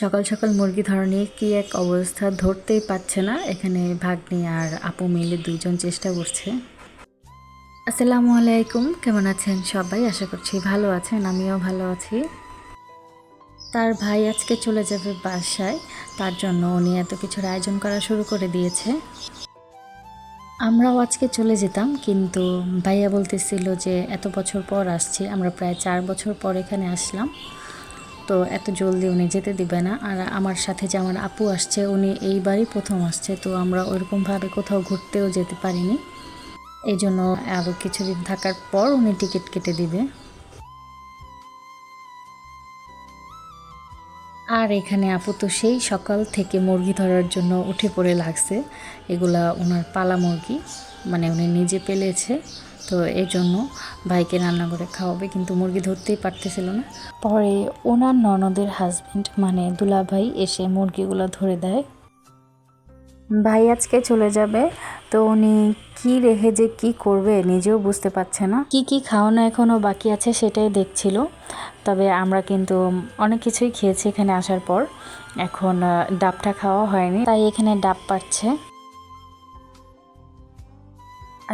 সকাল সকাল মুরগি ধরা নিয়ে কী এক অবস্থা ধরতেই পারছে না। এখানে ভাগ্নি আর আপু মিলে দুইজন চেষ্টা করছে। আসসালামু আলাইকুম, কেমন আছেন সবাই? আশা করছি ভালো আছেন, আমিও ভালো আছি। তার ভাই আজকে চলে যাবে বাসায়, তার জন্য উনি এত কিছুর আয়োজন করা শুরু করে দিয়েছে। আমরাও আজকে চলে যেতাম, কিন্তু ভাইয়া বলতেছিল যে এত বছর পর আসছি, আমরা প্রায় চার বছর পর এখানে আসলাম। তো এত জলদি উনি যেতে দিবে না। আর আমার সাথে যে আমার আপু আসছে, উনি এইবারই প্রথম আসছে। তো আমরা ওইরকমভাবে কোথাও ঘুরতেও যেতে পারিনি। এই জন্য আরও কিছুদিন থাকার পর উনি টিকিট কেটে দিবে। আর এখানে আপু তো সেই সকাল থেকে মুরগি ধরার জন্য উঠে পড়ে লাগছে। এগুলা ওনার পালা মুরগি। মানে উনি নিজে পেলেছে। তো এই জন্য ভাইকে রান্না করে খাওয়াবে, কিন্তু মুরগি ধরতেই পারতেছিল না। পরে ওনার ননদের হাজবেন্ড মানে দুলা ভাই এসে মুরগিগুলো ধরে দেয়। ভাই আজকে চলে যাবে, তো উনি কি রেখে যে কি করবে নিজেও বুঝতে পারছে না। কি কি খাওয়ানো এখনও বাকি আছে সেটাই দেখছিল, তবে আমরা কিন্তু অনেক কিছুই খেয়েছি এখানে আসার পর। এখন ডাবটা খাওয়া হয়নি, তাই এখানে ডাব পাচ্ছে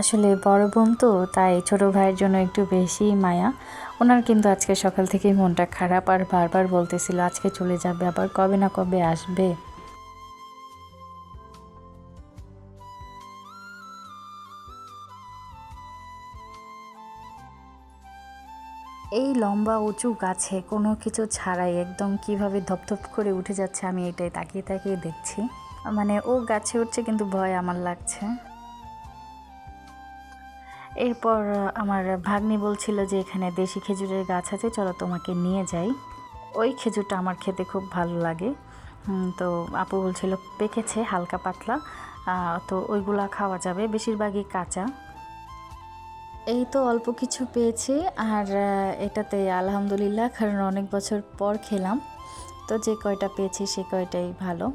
আসলে বড় বোন তো, তাই ছোট ভাইয়ের জন্য একটু বেশি মায়া। ওনার কিন্তু আজকে সকাল থেকেই মনটা খারাপ আর বারবার বলতেছিল, আজকে চলে যাবে, আবার কবে না কবে আসবে? এই লম্বা, উঁচু গাছে কোনো কিছু ছাড়াই একদম কীভাবে ধপধপ করে উঠে যাচ্ছে, আমি এটাই তাকিয়ে তাকিয়ে দেখছি। মানে ও গাছে উঠছে কিন্তু ভয় আমার লাগছে। এরপর আমার ভাগ্নি বলছিল যে এখানে দেশি খেজুরের গাছ আছে, চলো তোমাকে নিয়ে যাই। ওই খেজুরটা আমার খেতে খুব ভালো লাগে। তো আপু বলছিল, পেকেছে, হালকা পাতলা। তো ওইগুলা খাওয়া যাবে, বেশিরভাগই কাঁচা। এই তো অল্প কিছু পেয়েছি, আর এটাতে আলহামদুলিল্লাহ, কারণ অনেক বছর পর খেলাম। তো যে কয়টা পেয়েছি, সে কয়টাই ভালো।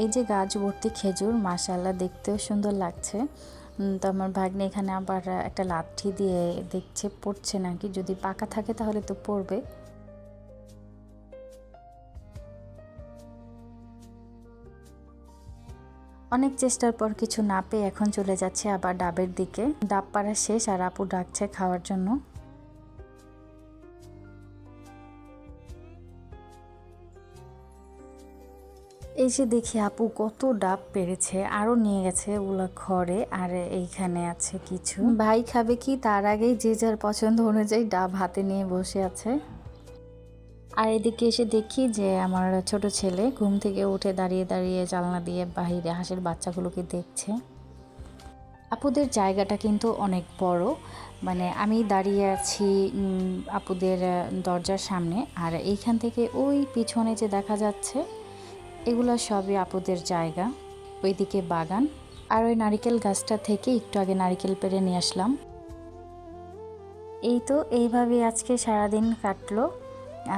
এই যে গাছ ভর্তি খেজুর মাশাল্লাহ দেখতেও সুন্দর লাগছে। তো আমার ভাগ্নে এখানে আবার একটা লাঠি দিয়ে দেখছে, পড়ছে নাকি। যদি পাকা থাকে তাহলে তো পড়বে। অনেক চেষ্টার পর কিছু না পেয়ে এখন চলে যাচ্ছে আবার ডাবের দিকে। ডাব পাড়া শেষ আর আপু ডাকছে খাওয়ার জন্য। এই যে দেখি আপু কত ডাব পেরেছে আরও নিয়ে গেছে ওগুলো ঘরে আর এইখানে আছে কিছু। ভাই খাবে কি? তার আগেই যে যার পছন্দ অনুযায়ী ডাব হাতে নিয়ে বসে আছে। আর এদিকে এসে দেখি যে আমার ছোট ছেলে ঘুম থেকে উঠে দাঁড়িয়ে দাঁড়িয়ে জানলা দিয়ে বাহিরে হাঁসের বাচ্চাগুলোকে দেখছে। আপুদের জায়গাটা কিন্তু অনেক বড় মানে আমি দাঁড়িয়ে আছি আপুদের দরজার সামনে আর এইখান থেকে ওই পিছনে যে দেখা যাচ্ছে এগুলো সবই আপুদের জায়গা। ওইদিকে বাগান আর ওই নারিকেল গাছটা থেকে একটু আগে নারিকেল পেড়ে নিয়ে আসলাম। এই তো এইভাবে আজকে সারাদিন কাটলো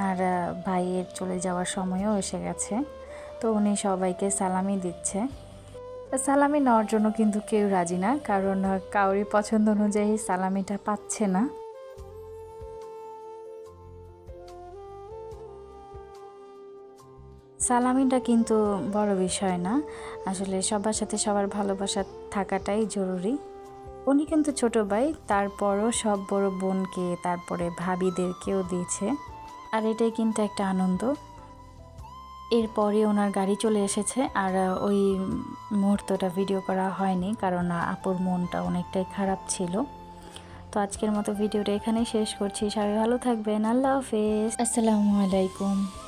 আর ভাইয়ের চলে যাওয়ার সময়ও এসে গেছে। তো উনি সবাইকে সালামি দিচ্ছে। সালামি নেওয়ার জন্য কিন্তু কেউ রাজি না, কারণ কাউরি পছন্দ অনুযায়ী সালামিটা পাচ্ছে না। সালামিটা কিন্তু বড় বিষয় না। আসলে সবার সাথে সবার ভালোবাসা থাকাটাই জরুরি। উনি কিন্তু ছোট ভাই, তারপরও সব বড় বোনকে, তারপরে ভাবিদেরকেও দিয়েছে। আর এটাই কিন্তু একটা আনন্দ। এরপরে ওনার গাড়ি চলে এসেছে, আর ওই মুহূর্তটা ভিডিও করা হয়নি, কারণ আপুর মনটা অনেকটাই খারাপ ছিল। তো আজকের মতো ভিডিওটা এখানেই শেষ করছি। সবাই ভালো থাকবেন। আল্লাহ হাফেজ। আসসালামু আলাইকুম।